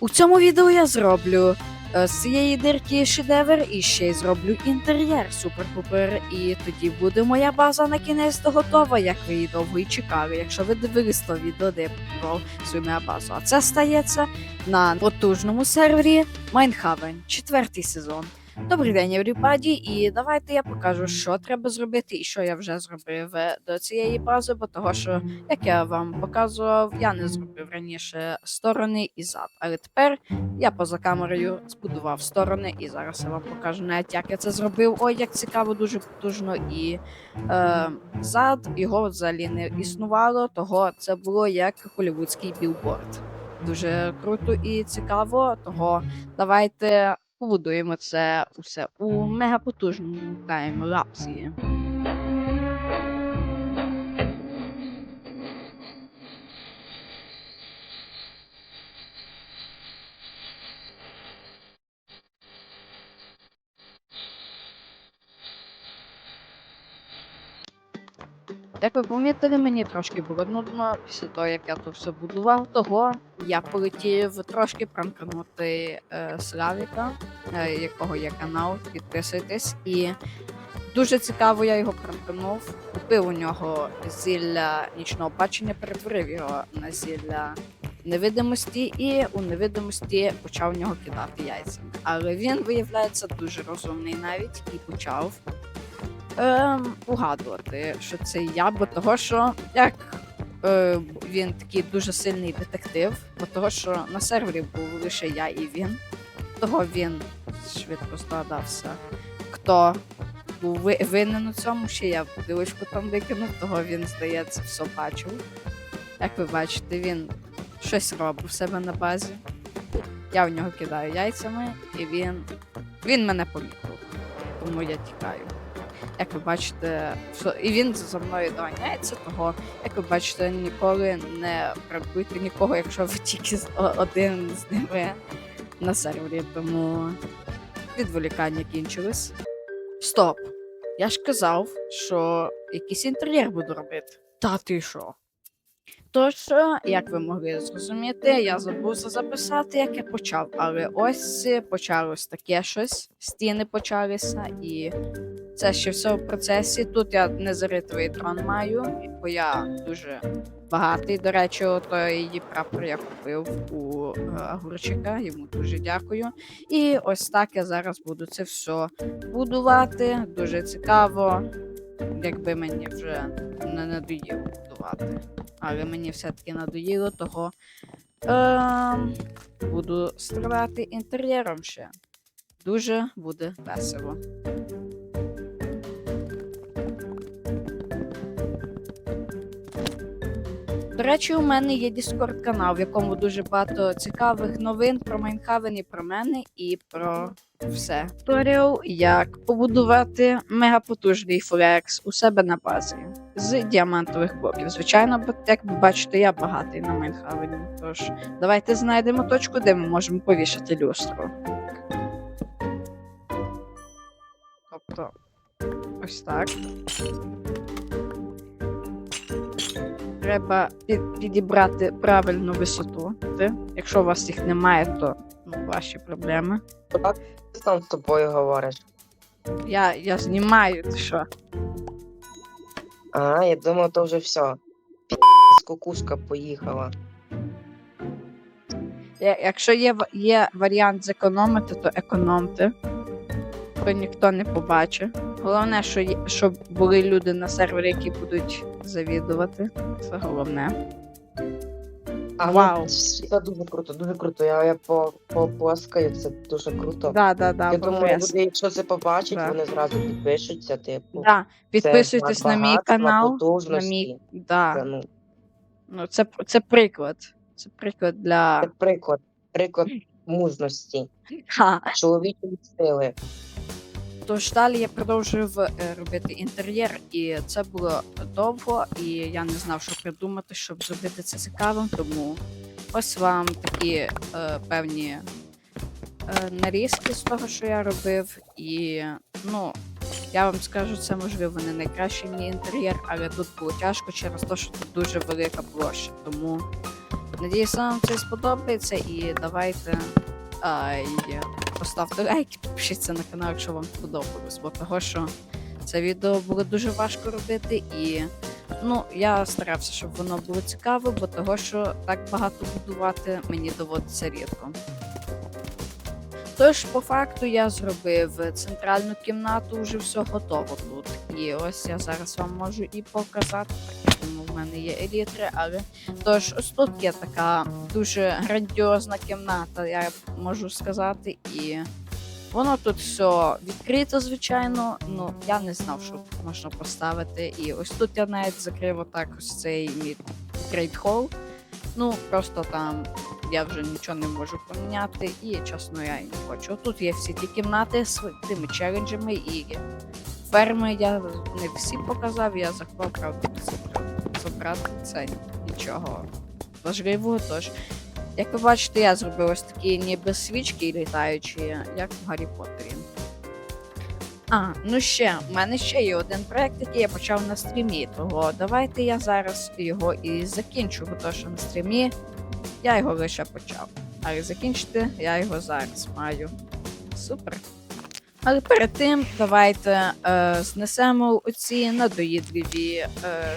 У цьому відео я зроблю е, з цієї дирки шедевр і ще й зроблю інтер'єр супер-пупер. І тоді буде моя база на кінець готова, як ви її довго і чекали. Якщо ви дивились то відео, де я про свою моя базу. А це стається на потужному сервері Майнхавен, четвертий сезон. Добрий день, everybody, і давайте я покажу, що треба зробити і що я вже зробив е, до цієї бази, бо того, що як я вам показував, я не зробив раніше сторони і зад. Але тепер я поза камерою збудував сторони, і зараз я вам покажу навіть, як я це зробив. Ой, як цікаво, дуже потужно. І е, зад його взагалі не існувало, того це було як голівудський білборд. Дуже круто і цікаво. Того давайте побудуємо це усе у мегапотужному таймлапсі. Як ви помітили, мені трошки було нудно після того, як я тут все будував, того я полетів трошки пранканути е, Славіка, якого є канал, підписуйтесь. І дуже цікаво, я його пранканув. Купив у нього зілля нічного бачення, перетворив його на зілля невидимості, і у невидимості почав в нього кидати яйцями. Але він виявляється дуже розумний навіть і почав ем, угадувати, що це я, бо того, що як е, він такий дуже сильний детектив, бо того, що на сервері був лише я і він, того він швидко здогадався, хто був ви- винен у цьому, ще я дивочку там викинув, того він, здається, все бачив. Як ви бачите, він щось робить у себе на базі. Я в нього кидаю яйцями, і він. Він мене помітив. Тому я тікаю. Як ви бачите, що- і він за мною доганяється, того, як ви бачите, ніколи не пранкуйте нікого, якщо ви тільки один з ними на сервері. Тому відволікання кінчились. Стоп! Я ж казав, що якийсь інтер'єр буду робити. Та ти що? Тож, як ви могли зрозуміти, я забувся записати, як я почав. Але ось е, почалось таке щось, стіни почалися, і це ще все в процесі. Тут я незаритовий трон маю, бо я дуже багатий. До речі, ото її прапор я купив у е, огурчика, йому дуже дякую. І ось так я зараз буду це все будувати. Дуже цікаво. Якби мені вже не надоїло будувати. Але мені все-таки надоїло, того е, буду стріляти інтер'єром ще. Дуже буде весело. До речі, у мене є Discord канал, в якому дуже багато цікавих новин про Майнхавен і про мене, і про все. Туторіал, як побудувати мегапотужний флекс у себе на базі з діамантових блоків. Звичайно, як ви бачите, я багатий на Майнхавені. Тож давайте знайдемо точку, де ми можемо повішати люстру. Тобто, ось так. Треба під, підібрати правильну висоту. Ти, якщо у вас їх немає, то ну, ваші проблеми. Ти там з тобою говориш? Я, я знімаю, ти що? А, я думав, то вже все. Пі***, кукушка поїхала. Я- Якщо є, є варіант зекономити, то економте. То ніхто не побачить. Головне, що є- щоб були люди на сервері, які будуть завідувати. Це головне. А Вау. ну, Це дуже круто, дуже круто. Я, я по, це дуже круто. Да, да, да, я думаю, люди, якщо це побачать, Да. вони зразу підпишуться, типу. Да. Підписуйтесь на мій канал. На мій... Да. Це, ну, Ну, це, це приклад. Це приклад для. це приклад, приклад мужності, Ха. чоловічої сили. Тож далі я продовжив е, робити інтер'єр, і це було довго, і я не знав, що придумати, щоб зробити це цікавим. Тому ось вам такі е, певні е, нарізки з того, що я робив. І ну, я вам скажу, це можливо не найкращий мій інтер'єр, але тут було тяжко через те, що тут дуже велика площа. Тому Надіюсь, вам це сподобається і давайте ай, поставте лайк, підпишіться на канал, якщо вам сподобалось, бо того, що це відео було дуже важко робити, і ну, я старався, щоб воно було цікаво, бо того, що так багато будувати мені доводиться рідко. Тож, по факту, я зробив центральну кімнату, вже все готово тут. І ось я зараз вам можу і показати. Мене є елітри, але тож ось тут є така дуже грандіозна кімната, я можу сказати, і воно тут все відкрито, звичайно. Ну я не знав, що можна поставити. І ось тут я навіть закрив отак ось цей мій крейт хол. Ну просто там я вже нічого не можу поміняти, і чесно, я і не хочу. Тут є всі ті кімнати з тими челенджами і ферми я не всі показав, я заховав, правда, забрати це нічого важливого. Тож, як ви бачите, я зробив ось такі ніби свічки літаючі, як в Гаррі Поттері. А, ну ще, в мене ще є один проект, який я почав на стрімі. Того давайте я зараз його і закінчу, бо то, що на стрімі я його лише почав. Але закінчити я його зараз маю. Супер. Але перед тим давайте е, знесемо оці надоїдливі е,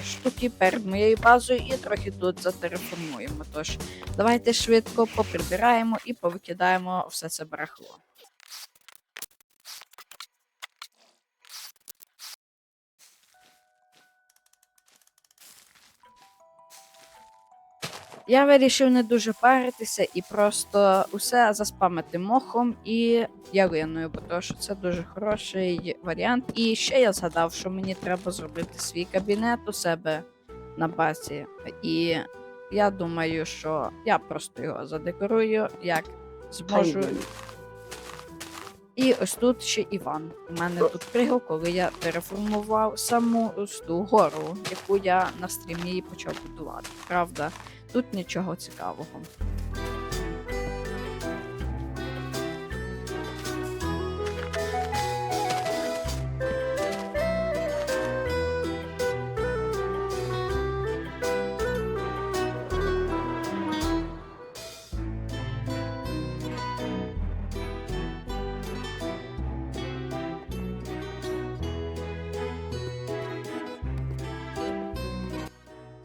штуки перед моєю базою і трохи тут затереформуємо. Тож давайте швидко поприбираємо і повикидаємо все це барахло. Я вирішив не дуже паритися і просто усе заспамити мохом і ялиною, бо то, що це дуже хороший варіант. І ще я згадав, що мені треба зробити свій кабінет у себе на базі. І я думаю, що я просто його задекорую, як зможу. І ось тут ще Іван. У мене тут пригол, коли я переформував саму ту гору, яку я на стрімі почав будувати. Правда, тут нічого цікавого.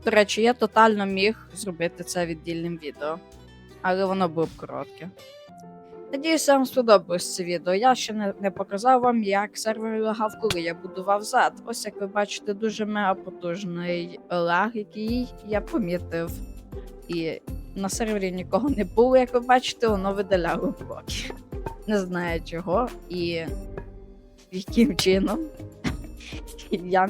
До речі, я тотально міг зробити це віддільним відео, але воно було б коротке. Надіюсь, вам сподобалось це відео. Я ще не, не показав вам, як сервер лагав, коли я будував зад. Ось як ви бачите, дуже мега потужний лаг, який я помітив. І на сервері нікого не було, як ви бачите, воно видаляло блоки. Не знаю чого і яким чином. Я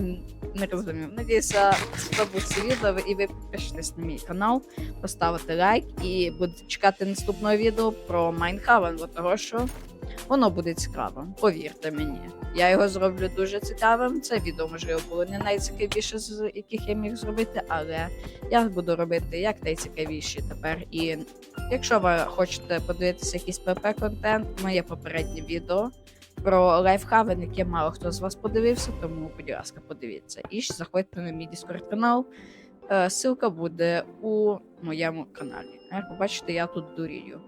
не розумів. Надіюся, сподобалося відео і ви підпишетесь на мій канал, поставите лайк і будете чекати наступного відео про Майнхавен, бо того що воно буде цікавим. Повірте мені. Я його зроблю дуже цікавим. Це відео, можливо, було не найцікавіше, з яких я міг зробити, але я буду робити як найцікавіші тепер. І якщо ви хочете подивитися якийсь ПП-контент, моє попереднє відео про лайфхавен, яке мало хто з вас подивився, тому, будь ласка, подивіться. І ж заходьте на мій Discord канал. Е, Ссылка буде у моєму каналі. Як ви бачите, я тут дурію.